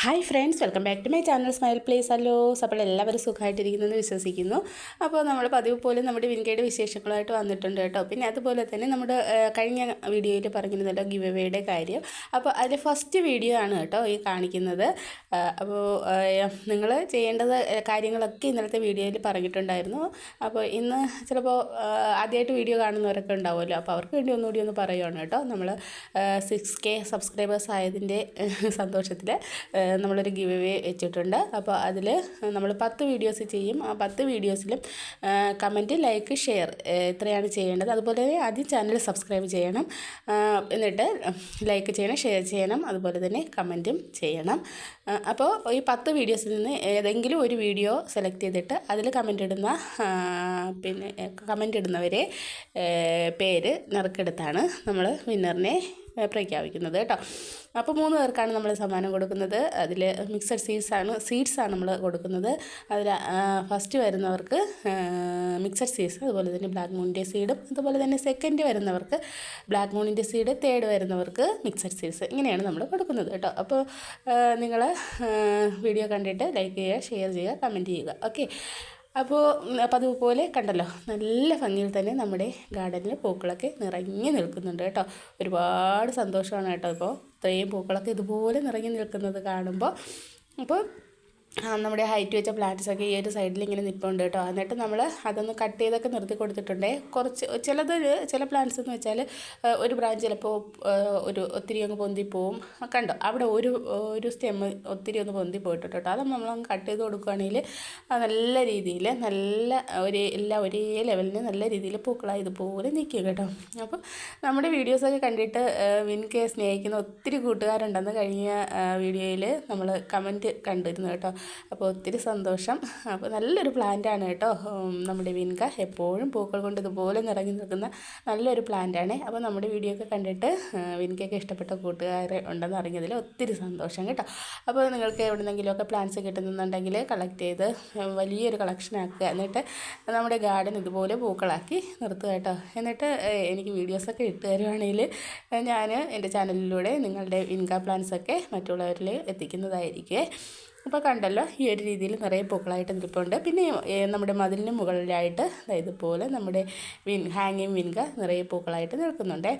Hi friends welcome back to my channel smile place അല്ലോ അപ്പോൾ എല്ലാവരും സുഖമായിട്ടിരിക്കുന്നെന്ന് വിശ്വസിക്കുന്നു. അപ്പോൾ നമ്മൾ പതിവ് പോലെ നമ്മുടെ വിൻകയുടെ വിശേഷങ്ങളായിട്ട് വന്നിട്ടുണ്ട് കേട്ടോ. പിന്നെ അതുപോലെ തന്നെ നമ്മുടെ കഴിഞ്ഞ വീഡിയോയിൽ പറഞ്ഞിരുന്നല്ലോ ഗിവ് എവേയുടെ കാര്യം. അപ്പോൾ അതിൽ ഫസ്റ്റ് വീഡിയോ ആണ് കേട്ടോ ഈ കാണിക്കുന്നത്. അപ്പോൾ നിങ്ങൾ ചെയ്യേണ്ടത് കാര്യങ്ങളൊക്കെ ഇന്നലത്തെ വീഡിയോയിൽ പറഞ്ഞിട്ടുണ്ടായിരുന്നു. അപ്പോൾ ഇന്ന് ചിലപ്പോൾ ആദ്യമായിട്ട് വീഡിയോ കാണുന്നവരൊക്കെ ഉണ്ടാവുമല്ലോ. അപ്പോൾ അവർക്ക് വേണ്ടി ഒന്നുകൂടി ഒന്ന് പറയുകയാണ് കേട്ടോ. നമ്മൾ സിക്സ് കെ സബ്സ്ക്രൈബേഴ്സ് ആയതിന്റെ സന്തോഷത്തിൽ നമ്മളൊരു ഗിവ് അവേ വെച്ചിട്ടുണ്ട്. അപ്പോൾ അതിൽ നമ്മൾ പത്ത് വീഡിയോസ് ചെയ്യും. ആ പത്ത് വീഡിയോസിലും കമന്റ് ലൈക്ക് ഷെയർ ഇത്രയാണ് ചെയ്യേണ്ടത്. അതുപോലെ തന്നെ ആദ്യം ചാനൽ സബ്സ്ക്രൈബ് ചെയ്യണം. എന്നിട്ട് ലൈക്ക് ചെയ്യണം ഷെയർ ചെയ്യണം. അതുപോലെ തന്നെ കമന്റും ചെയ്യണം. അപ്പോൾ ഈ പത്ത് വീഡിയോസിൽ നിന്ന് ഏതെങ്കിലും ഒരു വീഡിയോ സെലക്ട് ചെയ്തിട്ട് അതിൽ കമന്റ് ഇടുന്ന പിന്നെ കമന്റ് ഇടുന്നവരെ പേര് നറുക്കെടുത്താണ് നമ്മൾ വിന്നറിനെ പ്രഖ്യാപിക്കുന്നത് കേട്ടോ. അപ്പോൾ മൂന്ന് പേർക്കാണ് നമ്മൾ സമ്മാനം കൊടുക്കുന്നത്. അതിൽ മിക്സഡ് സീഡ്സ് ആണ് സീഡ്സ് ആണ് നമ്മൾ കൊടുക്കുന്നത്. അതിൽ ഫസ്റ്റ് വരുന്നവർക്ക് മിക്സഡ് സീഡ്സ് അതുപോലെ തന്നെ ബ്ലാക്ക് മൂണിന്റെ സീഡും അതുപോലെ തന്നെ സെക്കൻഡ് വരുന്നവർക്ക് ബ്ലാക്ക് മൂണിന്റെ സീഡ് തേർഡ് വരുന്നവർക്ക് മിക്സഡ് സീഡ്സ് ഇങ്ങനെയാണ് നമ്മൾ കൊടുക്കുന്നത് കേട്ടോ. അപ്പോൾ നിങ്ങൾ വീഡിയോ കണ്ടിട്ട് ലൈക്ക് ചെയ്യുക ഷെയർ ചെയ്യുക കമന്റ് ചെയ്യുക. ഓക്കെ അപ്പോൾ അപ്പോൾ അതുപോലെ കണ്ടല്ലോ നല്ല ഭംഗിയിൽ തന്നെ നമ്മുടെ ഗാർഡനിൽ പൂക്കളൊക്കെ നിറഞ്ഞു നിൽക്കുന്നുണ്ട് കേട്ടോ. ഒരുപാട് സന്തോഷമാണ് കേട്ടോ ഇപ്പോൾ ഇത്രയും പൂക്കളൊക്കെ ഇതുപോലെ നിറഞ്ഞു നിൽക്കുന്നത് കാണുമ്പോൾ അപ്പോൾ നമ്മുടെ ഹൈറ്റ് വെച്ച പ്ലാന്റ്സ് ഒക്കെ ഈ ഒരു സൈഡിൽ ഇങ്ങനെ നിൽപ്പുണ്ട് കേട്ടോ എന്നിട്ട് നമ്മൾ അതൊന്ന് കട്ട് ചെയ്തൊക്കെ നിർത്തി കൊടുത്തിട്ടുണ്ട്. കുറച്ച് ചിലത് ചില പ്ലാന്റ്സ് എന്ന് വെച്ചാൽ ഒരു ബ്രാഞ്ച് ചിലപ്പോൾ ഒരു ഒത്തിരി അങ്ങ് പൊന്തി പോവും. കണ്ടോ? അവിടെ ഒരു ഒരു സ്റ്റെമ്മ് ഒത്തിരി ഒന്ന് പൊന്തി പോയിട്ടുണ്ട് കേട്ടോ അത് നമ്മളങ്ങ് കട്ട് ചെയ്ത് കൊടുക്കുകയാണെങ്കിൽ നല്ല രീതിയിൽ നല്ല ഒരേ എല്ലാം ഒരേ ലെവലിന് നല്ല രീതിയിൽ പൂക്കളായി ഇതുപോലെ നിൽക്കും കേട്ടോ. അപ്പോൾ നമ്മുടെ വീഡിയോസൊക്കെ കണ്ടിട്ട് വിൻകെ സ്നേഹിക്കുന്ന ഒത്തിരി കൂട്ടുകാരുണ്ടെന്ന് കഴിഞ്ഞ വീഡിയോയിൽ നമ്മൾ കമന്റ് കണ്ടിരുന്നു കേട്ടോ. അപ്പോൾ ഒത്തിരി സന്തോഷം. അപ്പോൾ നല്ലൊരു പ്ലാന്റാണ് കേട്ടോ. നമ്മുടെ വിൻക എപ്പോഴും പൂക്കൾ കൊണ്ട് ഇതുപോലെ നിറഞ്ഞു നിൽക്കുന്ന നല്ലൊരു പ്ലാന്റാണ് അപ്പോൾ നമ്മുടെ വീഡിയോ ഒക്കെ കണ്ടിട്ട് വിൻകയൊക്കെ ഇഷ്ടപ്പെട്ട കൂട്ടുകാർ ഉണ്ടെന്ന് അറിഞ്ഞതിൽ ഒത്തിരി സന്തോഷം കേട്ടോ. അപ്പോൾ നിങ്ങൾക്ക് എവിടെന്നെങ്കിലുമൊക്കെ പ്ലാന്റ്സ് കിട്ടുന്നുണ്ടെങ്കിൽ കളക്ട് ചെയ്ത് വലിയൊരു കളക്ഷൻ ആക്കുക. എന്നിട്ട് നമ്മുടെ ഗാർഡൻ ഇതുപോലെ പൂക്കളാക്കി നിർത്തുക കേട്ടോ. എന്നിട്ട് എനിക്ക് വീഡിയോസൊക്കെ ഇട്ട് തരുവാണെങ്കിൽ ഞാൻ എന്റെ ചാനലിലൂടെ നിങ്ങളുടെ ഇൻകം പ്ലാൻസൊക്കെ മറ്റുള്ളവരിൽ എത്തിക്കുന്നതായിരിക്കും. അപ്പോൾ കണ്ടല്ലോ ഈ ഒരു രീതിയിൽ നിറയെ പൂക്കളായിട്ട് നിൽപ്പുണ്ട്. പിന്നെ നമ്മുടെ മതിലിന് മുകളിലായിട്ട് ഇതുപോലെ നമ്മുടെ വിൻ ഹാങ്ങിങ് വിൻക നിറയെ പൂക്കളായിട്ട് നിൽക്കുന്നുണ്ടേ.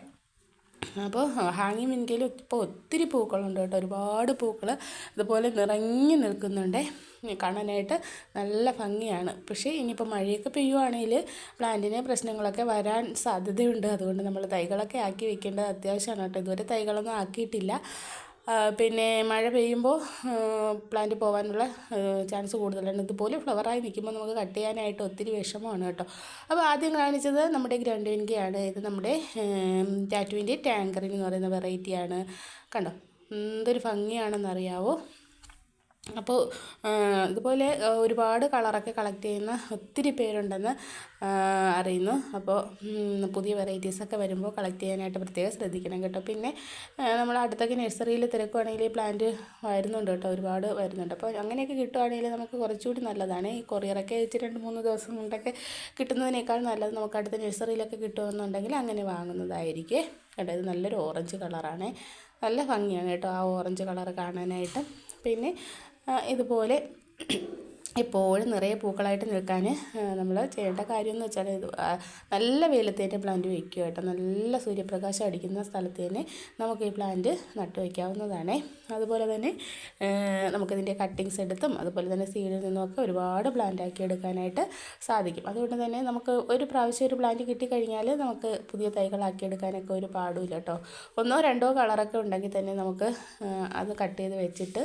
അപ്പോൾ ഹാങ്ങിങ് വിൻകയിൽ ഇപ്പോൾ ഒത്തിരി പൂക്കളുണ്ട് കേട്ടോ. ഒരുപാട് പൂക്കൾ അതുപോലെ നിറഞ്ഞു നിൽക്കുന്നുണ്ട്. കാണാനായിട്ട് നല്ല ഭംഗിയാണ്. പക്ഷേ ഇനിയിപ്പോൾ മഴയൊക്കെ പെയ്യുവാണെങ്കിൽ പ്ലാന്റിനെ പ്രശ്നങ്ങളൊക്കെ വരാൻ സാധ്യതയുണ്ട്. അതുകൊണ്ട് നമ്മൾ തൈകളൊക്കെ ആക്കി വെക്കേണ്ടത് അത്യാവശ്യമാണ് കേട്ടോ. ഇതുവരെ തൈകളൊന്നും ആക്കിയിട്ടില്ല. പിന്നെ മഴ പെയ്യുമ്പോൾ പ്ലാന്റ് പോകാനുള്ള ചാൻസ് കൂടുതലാണ്. ഇതുപോലെ ഫ്ലവറായി നിൽക്കുമ്പോൾ നമുക്ക് കട്ട് ചെയ്യാനായിട്ട് ഒത്തിരി വിഷമമാണ് കേട്ടോ. അപ്പോൾ ആദ്യം കാണിച്ചത് നമ്മുടെ ഗ്രൗണ്ടുവിന്റെയാണ് ഇത് നമ്മുടെ ടാറ്റുവിന്റെ ടാങ്കറിൻ എന്ന് പറയുന്ന വെറൈറ്റിയാണ് കണ്ടോ? എന്തൊരു ഭംഗിയാണെന്നറിയാവോ? അപ്പോൾ ഇതുപോലെ ഒരുപാട് കളറൊക്കെ കളക്ട് ചെയ്യുന്ന ഒത്തിരി പേരുണ്ടെന്ന് അറിയുന്നു. അപ്പോൾ പുതിയ വെറൈറ്റീസൊക്കെ വരുമ്പോൾ കളക്ട് ചെയ്യാനായിട്ട് പ്രത്യേകം ശ്രദ്ധിക്കണം കേട്ടോ. പിന്നെ നമ്മൾ അടുത്തൊക്കെ നഴ്സറിയിൽ തിരക്കുവാണെങ്കിൽ ഈ പ്ലാന്റ് വരുന്നുണ്ട് കേട്ടോ. ഒരുപാട് വരുന്നുണ്ട്. അപ്പോൾ അങ്ങനെയൊക്കെ കിട്ടുവാണെങ്കിൽ നമുക്ക് കുറച്ചുകൂടി നല്ലതാണ്. ഈ കൊറിയറൊക്കെ വെച്ച് രണ്ട് മൂന്ന് ദിവസം കൊണ്ടൊക്കെ കിട്ടുന്നതിനേക്കാൾ നല്ലത് നമുക്ക് അടുത്ത നഴ്സറിയിലൊക്കെ കിട്ടുമെന്നുണ്ടെങ്കിൽ അങ്ങനെ വാങ്ങുന്നതായിരിക്കും കേട്ടോ. ഇത് നല്ലൊരു ഓറഞ്ച് കളറാണ് നല്ല ഭംഗിയാണ് കേട്ടോ ആ ഓറഞ്ച് കളർ കാണാനായിട്ട്. പിന്നെ ഇതുപോലെ എപ്പോഴും നിറയെ പൂക്കളായിട്ട് നിൽക്കാൻ നമ്മൾ ചെയ്യേണ്ട കാര്യം എന്ന് വെച്ചാൽ ഇത് നല്ല വെയിലത്ത് തന്നെ പ്ലാന്റ് വയ്ക്കുക കേട്ടോ. നല്ല സൂര്യപ്രകാശം അടിക്കുന്ന സ്ഥലത്ത് തന്നെ നമുക്ക് ഈ പ്ലാന്റ് നട്ടു വയ്ക്കാവുന്നതാണ്. അതുപോലെ തന്നെ നമുക്കിതിന്റെ കട്ടിങ്സ് എടുത്തും അതുപോലെ തന്നെ സീഡിൽ നിന്നുമൊക്കെ ഒരുപാട് പ്ലാന്റ് ആക്കി എടുക്കാനായിട്ട് സാധിക്കും. അതുകൊണ്ട് തന്നെ നമുക്ക് ഒരു പ്രാവശ്യം ഒരു പ്ലാന്റ് കിട്ടിക്കഴിഞ്ഞാൽ നമുക്ക് പുതിയ തൈകളാക്കി എടുക്കാനൊക്കെ ഒരു പാടുമില്ല കേട്ടോ. ഒന്നോ രണ്ടോ കളറൊക്കെ ഉണ്ടെങ്കിൽ തന്നെ നമുക്ക് അത് കട്ട് ചെയ്ത് വെച്ചിട്ട്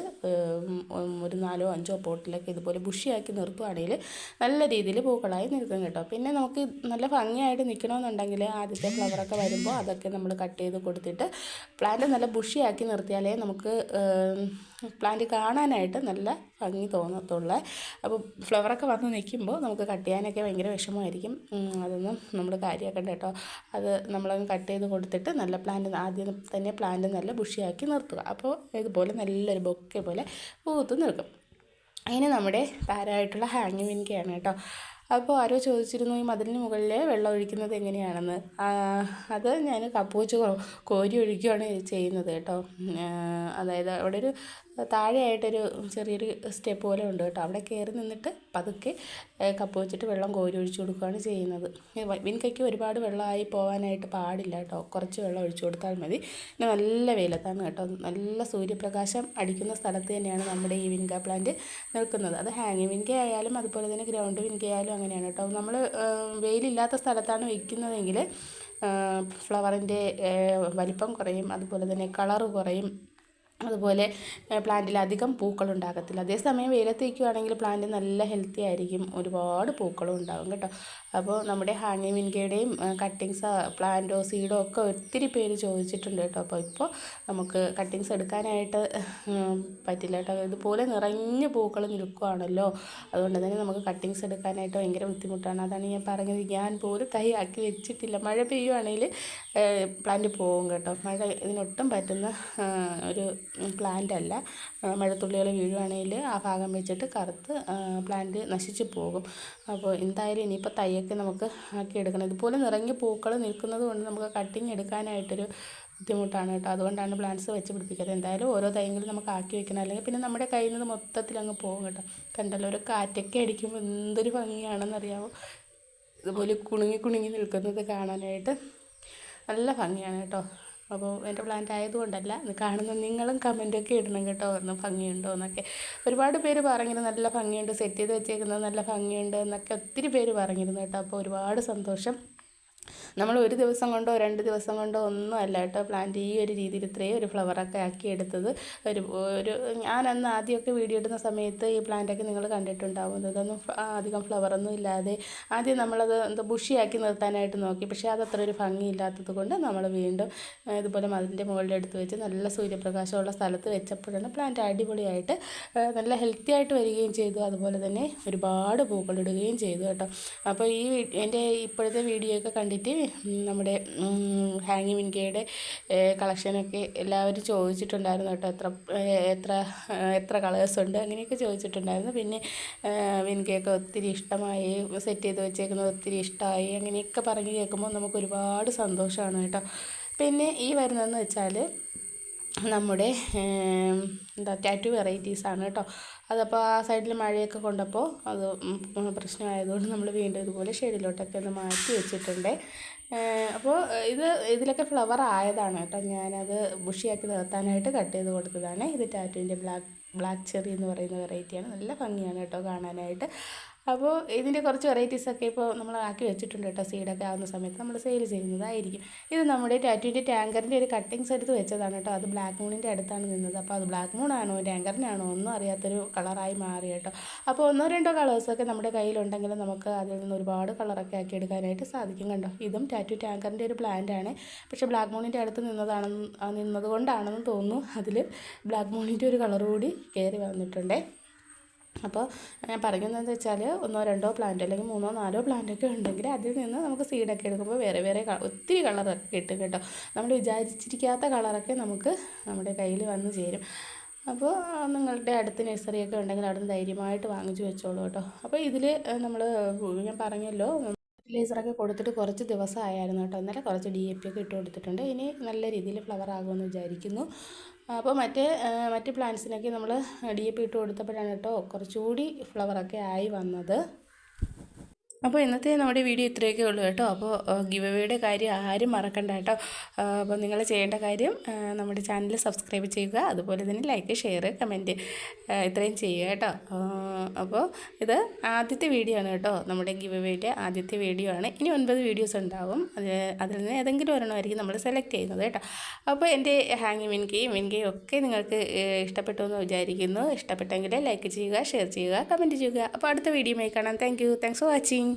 ഒരു നാലോ അഞ്ചോ പോട്ടിലൊക്കെ ഇതുപോലെ ബുഷിയാക്കി നിർത്തുവാണെങ്കിൽ നല്ല രീതിയിൽ പൂക്കളായി നിൽക്കും കേട്ടോ. പിന്നെ നമുക്ക് നല്ല ഭംഗിയായിട്ട് നിൽക്കണമെന്നുണ്ടെങ്കിൽ ആദ്യത്തെ ഫ്ലവറൊക്കെ വരുമ്പോൾ അതൊക്കെ നമ്മൾ കട്ട് ചെയ്ത് കൊടുത്തിട്ട് പ്ലാന്റ് നല്ല ബുഷിയാക്കി നിർത്തിയാലേ നമുക്ക് പ്ലാന്റ് കാണാനായിട്ട് നല്ല ഭംഗി തോന്നത്തുള്ളൂ. അപ്പോൾ ഫ്ലവറൊക്കെ വന്ന് നിൽക്കുമ്പോൾ നമുക്ക് കട്ട് ചെയ്യാനൊക്കെ ഭയങ്കര വിഷമമായിരിക്കും. അതൊന്നും നമ്മൾ കാര്യമാക്കണ്ട കേട്ടോ. അത് നമ്മളങ്ങ് കട്ട് ചെയ്ത് കൊടുത്തിട്ട് നല്ല പ്ലാന്റ് ആദ്യം തന്നെ പ്ലാന്റ് നല്ല ബുഷിയാക്കി നിർത്തുക. അപ്പോൾ ഇതുപോലെ നല്ലൊരു ബൊക്കെ പോലെ പൂത്ത് നിൽക്കും. അതിന് നമ്മുടെ താരമായിട്ടുള്ള ഹാങ്ങിങ് വിൻകയാണ് കേട്ടോ. അപ്പോൾ ആരോ ചോദിച്ചിരുന്നു ഈ മതിലിന് മുകളിൽ വെള്ളം ഒഴിക്കുന്നത് എങ്ങനെയാണെന്ന്? അത് ഞാൻ കപ്പ് കോരി ഒഴിക്കുകയാണ് ചെയ്യുന്നത് കേട്ടോ. അതായത് അവിടെ ഒരു താഴെയായിട്ടൊരു ചെറിയൊരു സ്റ്റെപ്പ് പോലെ ഉണ്ട് കേട്ടോ. അവിടെ കയറി നിന്നിട്ട് പതുക്കെ കപ്പ് വെച്ചിട്ട് വെള്ളം കോരി ഒഴിച്ചു കൊടുക്കുകയാണ് ചെയ്യുന്നത്. വിൻകയ്ക്ക് ഒരുപാട് വെള്ളമായി പോകാനായിട്ട് പാടില്ല കേട്ടോ. കുറച്ച് വെള്ളം ഒഴിച്ചു കൊടുത്താൽ മതി. പിന്നെ നല്ല വെയിലത്താണ് കേട്ടോ. നല്ല സൂര്യപ്രകാശം അടിക്കുന്ന സ്ഥലത്ത് തന്നെയാണ് നമ്മുടെ ഈ വിൻക പ്ലാന്റ് നിൽക്കുന്നത്. അത് ഹാങ്ങിങ് വിൻക ആയാലും അതുപോലെ തന്നെ ഗ്രൗണ്ട് വിൻക ആയാലും അങ്ങനെയാണ് കേട്ടോ. നമ്മൾ വെയിലില്ലാത്ത സ്ഥലത്താണ് വെക്കുന്നതെങ്കിൽ ഫ്ലവറിന്റെ വലിപ്പം കുറയും. അതുപോലെ തന്നെ കളറ് കുറയും. അതുപോലെ പ്ലാന്റിൽ അധികം പൂക്കൾ ഉണ്ടാകത്തില്ല. അതേസമയം വെയിലത്ത് പ്ലാന്റ് നല്ല ഹെൽത്തി ആയിരിക്കും. ഒരുപാട് പൂക്കളും ഉണ്ടാകും കേട്ടോ. അപ്പോൾ നമ്മുടെ ഹാങ്ങിങ് വിൻകയുടെയും കട്ടിങ്സ് പ്ലാന്റോ സീഡോ ഒക്കെ ഒത്തിരി പേര് ചോദിച്ചിട്ടുണ്ട് കേട്ടോ. അപ്പോൾ ഇപ്പോൾ നമുക്ക് കട്ടിങ്സ് എടുക്കാനായിട്ട് പറ്റില്ല കേട്ടോ. ഇതുപോലെ നിറഞ്ഞ പൂക്കൾ നിൽക്കുവാണല്ലോ. അതുകൊണ്ട് തന്നെ നമുക്ക് കട്ടിങ്സ് എടുക്കാനായിട്ട് ഭയങ്കര ബുദ്ധിമുട്ടാണ്. അതാണ് ഞാൻ പറഞ്ഞത്. ഞാൻ പോലും കൈ ആക്കി വെച്ചിട്ടില്ല. മഴ പെയ്യുവാണെങ്കിൽ പ്ലാന്റ് പോകും കേട്ടോ. മഴ ഇതിനൊട്ടും പറ്റുന്ന ഒരു പ്ലാന്റ് അല്ല മഴത്തുള്ളികൾ വീഴുവാണെങ്കിൽ ആ ഭാഗം വെച്ചിട്ട് കറുത്ത് പ്ലാന്റ് നശിച്ചു പോകും. അപ്പോൾ എന്തായാലും ഇനിയിപ്പോൾ തയ്യൊക്കെ നമുക്ക് ആക്കി എടുക്കണം. ഇതുപോലെ നിറഞ്ഞ പൂക്കൾ നിൽക്കുന്നത് കൊണ്ട് നമുക്ക് കട്ടിങ് എടുക്കാനായിട്ടൊരു ബുദ്ധിമുട്ടാണ് കേട്ടോ. അതുകൊണ്ടാണ് പ്ലാന്റ്സ് വെച്ച് പിടിപ്പിക്കുന്നത്. എന്തായാലും ഓരോ തൈകളും നമുക്ക് ആക്കി വെക്കണം. അല്ലെങ്കിൽ പിന്നെ നമ്മുടെ കയ്യിൽ നിന്ന് മൊത്തത്തിൽ അങ്ങ് പോകും കേട്ടോ. കണ്ടല്ലോ ഒരു കാറ്റൊക്കെ അടിക്കുമ്പോൾ എന്തൊരു ഭംഗിയാണെന്നറിയാമോ ഇതുപോലെ കുണുങ്ങി കുണുങ്ങി നിൽക്കുന്നത് കാണാനായിട്ട് നല്ല ഭംഗിയാണ് കേട്ടോ. അപ്പോൾ എന്റെ പ്ലാന്റ് ആയതുകൊണ്ടല്ല കാണുന്ന നിങ്ങളും കമന്റൊക്കെ ഇടണം കേട്ടോ ഒന്ന് ഭംഗിയുണ്ടോ എന്നൊക്കെ. ഒരുപാട് പേര് പറഞ്ഞിരുന്നു നല്ല ഭംഗിയുണ്ട് സെറ്റ് ചെയ്ത് വെച്ചേക്കുന്നത് നല്ല ഭംഗിയുണ്ട് എന്നൊക്കെ ഒത്തിരി പേര് പറഞ്ഞിരുന്നു കേട്ടോ. അപ്പോൾ ഒരുപാട് സന്തോഷം. നമ്മൾ ഒരു ദിവസം കൊണ്ടോ രണ്ട് ദിവസം കൊണ്ടോ ഒന്നും അല്ല കേട്ടോ പ്ലാന്റ് ഈ ഒരു രീതിയിൽ ഇത്രയും ഒരു ഫ്ലവറൊക്കെ ആക്കി എടുത്തത്. ഒരു ഒരു ഞാനന്ന് ആദ്യമൊക്കെ വീഡിയോ ഇടുന്ന സമയത്ത് ഈ പ്ലാന്റൊക്കെ നിങ്ങൾ കണ്ടിട്ടുണ്ടാവും. ഇതൊന്നും അധികം ഫ്ലവറൊന്നും ഇല്ലാതെ ആദ്യം നമ്മളത് എന്താ ബുഷിയാക്കി നിർത്താനായിട്ട് നോക്കി. പക്ഷേ അതത്ര ഒരു ഭംഗിയില്ലാത്തത് കൊണ്ട് നമ്മൾ വീണ്ടും ഇതുപോലെ മതിലിന്റെ മുകളിൽ എടുത്ത് വെച്ച് നല്ല സൂര്യപ്രകാശമുള്ള സ്ഥലത്ത് വെച്ചപ്പോഴാണ് പ്ലാന്റ് അടിപൊളിയായിട്ട് നല്ല ഹെൽത്തി ആയിട്ട് വരികയും ചെയ്തു. അതുപോലെ തന്നെ ഒരുപാട് പൂക്കളിടുകയും ചെയ്തു കേട്ടോ. അപ്പോൾ ഈ എന്റെ ഇപ്പോഴത്തെ വീഡിയോ ഒക്കെ കണ്ടിട്ട് ഉം, നമ്മുടെ ഹാങ്ങി വിൻകയുടെ കളക്ഷനൊക്കെ എല്ലാവരും ചോദിച്ചിട്ടുണ്ടായിരുന്നു കേട്ടോ. എത്ര എത്ര എത്ര കളേഴ്സ് ഉണ്ട് അങ്ങനെയൊക്കെ ചോദിച്ചിട്ടുണ്ടായിരുന്നു. പിന്നെ വിൻകയൊക്കെ ഒത്തിരി ഇഷ്ടമായി സെറ്റ് ചെയ്ത് വെച്ചേക്കുന്നത് ഒത്തിരി ഇഷ്ടമായി അങ്ങനെയൊക്കെ പറഞ്ഞ് കേൾക്കുമ്പോൾ നമുക്ക് ഒരുപാട് സന്തോഷമാണ് കേട്ടോ. പിന്നെ ഈ വരുന്നതെന്ന് വെച്ചാൽ നമ്മുടെ എന്താ ടാറ്റു വെറൈറ്റീസാണ് കേട്ടോ. അതപ്പോൾ ആ സൈഡിൽ മഴയൊക്കെ കൊണ്ടപ്പോൾ അത് പ്രശ്നമായതുകൊണ്ട് നമ്മൾ വീണ്ടും ഇതുപോലെ ഷെയ്ഡിലോട്ടൊക്കെ ഒന്ന് മാറ്റി വെച്ചിട്ടുണ്ട്. അപ്പോൾ ഇത് ഇതിലൊക്കെ ഫ്ലവർ ആയതാണ് കേട്ടോ. ഞാനത് ബുഷിയാക്കി നിർത്താനായിട്ട് കട്ട് ചെയ്ത് കൊടുത്തതാണ്. ഇത് ടാറ്റുവിന്റെ ബ്ലാക്ക് ബ്ലാക്ക് ചെറി എന്ന് പറയുന്ന വെറൈറ്റിയാണ്. നല്ല ഭംഗിയാണ് കേട്ടോ കാണാനായിട്ട്. അപ്പോൾ ഇതിന്റെ കുറച്ച് വെറൈറ്റീസൊക്കെ ഇപ്പോൾ നമ്മൾ ആക്കി വെച്ചിട്ടുണ്ട് കേട്ടോ സീഡൊക്കെ ആവുന്ന സമയത്ത്. നമ്മൾ സെയിൽ ചെയ്യുന്നതായിരിക്കും. ഇത് നമ്മുടെ ടാറ്റുവിന്റെ ടാങ്കറിന്റെ ഒരു കട്ടിങ്സ് എടുത്ത് വെച്ചതാണ് കേട്ടോ. അത് ബ്ലാക്ക് മൂണിന്റെ അടുത്താണ് നിന്നത്. അപ്പോൾ അത് ബ്ലാക്ക് മൂണാണോ ടാങ്കറിനാണോ ഒന്നും അറിയാത്തൊരു കളറായി മാറി കേട്ടോ. അപ്പോൾ ഒന്നോ രണ്ടോ കളേഴ്സൊക്കെ നമ്മുടെ കയ്യിലുണ്ടെങ്കിൽ നമുക്ക് അതിൽ നിന്ന് ഒരുപാട് കളറൊക്കെ ആക്കി എടുക്കാനായിട്ട് സാധിക്കും കണ്ടോ. ഇതും ടാറ്റു ടാങ്കറിന്റെ ഒരു ആണ്. പക്ഷേ ബ്ലാക്ക് മൂണിന്റെ അടുത്ത് നിന്നതാണെന്ന് നിന്നതുകൊണ്ടാണെന്ന് തോന്നുന്നു. അതിൽ ബ്ലാക്ക് മൂണിന്റെ ഒരു കളർ കൂടി കയറി വന്നിട്ടുണ്ടേ. അപ്പോൾ ഞാൻ പറയുന്നതെന്ന് വെച്ചാൽ ഒന്നോ രണ്ടോ പ്ലാന്റ് അല്ലെങ്കിൽ മൂന്നോ നാലോ പ്ലാന്റ് ഒക്കെ ഉണ്ടെങ്കിൽ അതിൽ നിന്ന് നമുക്ക് സീഡൊക്കെ എടുക്കുമ്പോൾ വേറെ വേറെ ഒത്തിരി കളറൊക്കെ കിട്ടും കേട്ടോ. നമ്മൾ വിചാരിച്ചിരിക്കാത്ത കളറൊക്കെ നമുക്ക് നമ്മുടെ കയ്യിൽ വന്ന് ചേരും. അപ്പോൾ നിങ്ങളുടെ അടുത്ത് നഴ്സറിയൊക്കെ ഉണ്ടെങ്കിൽ അവിടെ നിന്ന് ധൈര്യമായിട്ട് വാങ്ങിച്ചു വെച്ചോളൂ കേട്ടോ. അപ്പോൾ ഇതിൽ നമ്മൾ ഞാൻ പറഞ്ഞല്ലോ ഫർട്ടിലൈസറൊക്കെ കൊടുത്തിട്ട് കുറച്ച് ദിവസമായിരുന്നു കേട്ടോ. ഇന്നലെ കുറച്ച് ഡി എ പി ഒക്കെ ഇട്ട് കൊടുത്തിട്ടുണ്ട്. ഇനി നല്ല രീതിയിൽ ഫ്ലവർ ആകുമെന്ന് വിചാരിക്കുന്നു. അപ്പോൾ മറ്റേ മറ്റ് പ്ലാന്റ്സിനൊക്കെ നമ്മൾ ഡി എ പി ഇട്ട് കൊടുത്തപ്പോഴാണ് കേട്ടോ കുറച്ചുകൂടി ഫ്ലവറൊക്കെ ആയി വന്നത്. അപ്പോൾ ഇന്നത്തെ നമ്മുടെ വീഡിയോ ഇത്രയൊക്കെ ഉള്ളൂ കേട്ടോ. അപ്പോൾ ഗിവ് അവേയുടെ കാര്യം ആരും മറക്കണ്ട കേട്ടോ. അപ്പോൾ നിങ്ങൾ ചെയ്യേണ്ട കാര്യം നമ്മുടെ ചാനൽ സബ്സ്ക്രൈബ് ചെയ്യുക അതുപോലെ തന്നെ ലൈക്ക് ഷെയർ കമന്റ് ഇത്രയും ചെയ്യുക കേട്ടോ. അപ്പോൾ ഇത് ആദ്യത്തെ വീഡിയോ ആണ് കേട്ടോ. നമ്മുടെ ഗിവ് ആദ്യത്തെ വീഡിയോ ആണ്. ഇനി ഒൻപത് വീഡിയോസ് ഉണ്ടാവും. അത് അതിൽ നിന്ന് ഏതെങ്കിലും ഒരെണ്ണമായിരിക്കും നമ്മൾ സെലക്ട് ചെയ്യുന്നത് കേട്ടോ. അപ്പോൾ എന്റെ ഹാങ്ങി മിൻകയും മിൻകയും ഒക്കെ നിങ്ങൾക്ക് ഇഷ്ടപ്പെട്ടു എന്ന് വിചാരിക്കുന്നു. ഇഷ്ടപ്പെട്ടെങ്കിൽ ലൈക്ക് ചെയ്യുക ഷെയർ ചെയ്യുക കമന്റ് ചെയ്യുക. അപ്പോൾ അടുത്ത വീഡിയോയുമായി കാണാം. Thank you. Thanks for watching.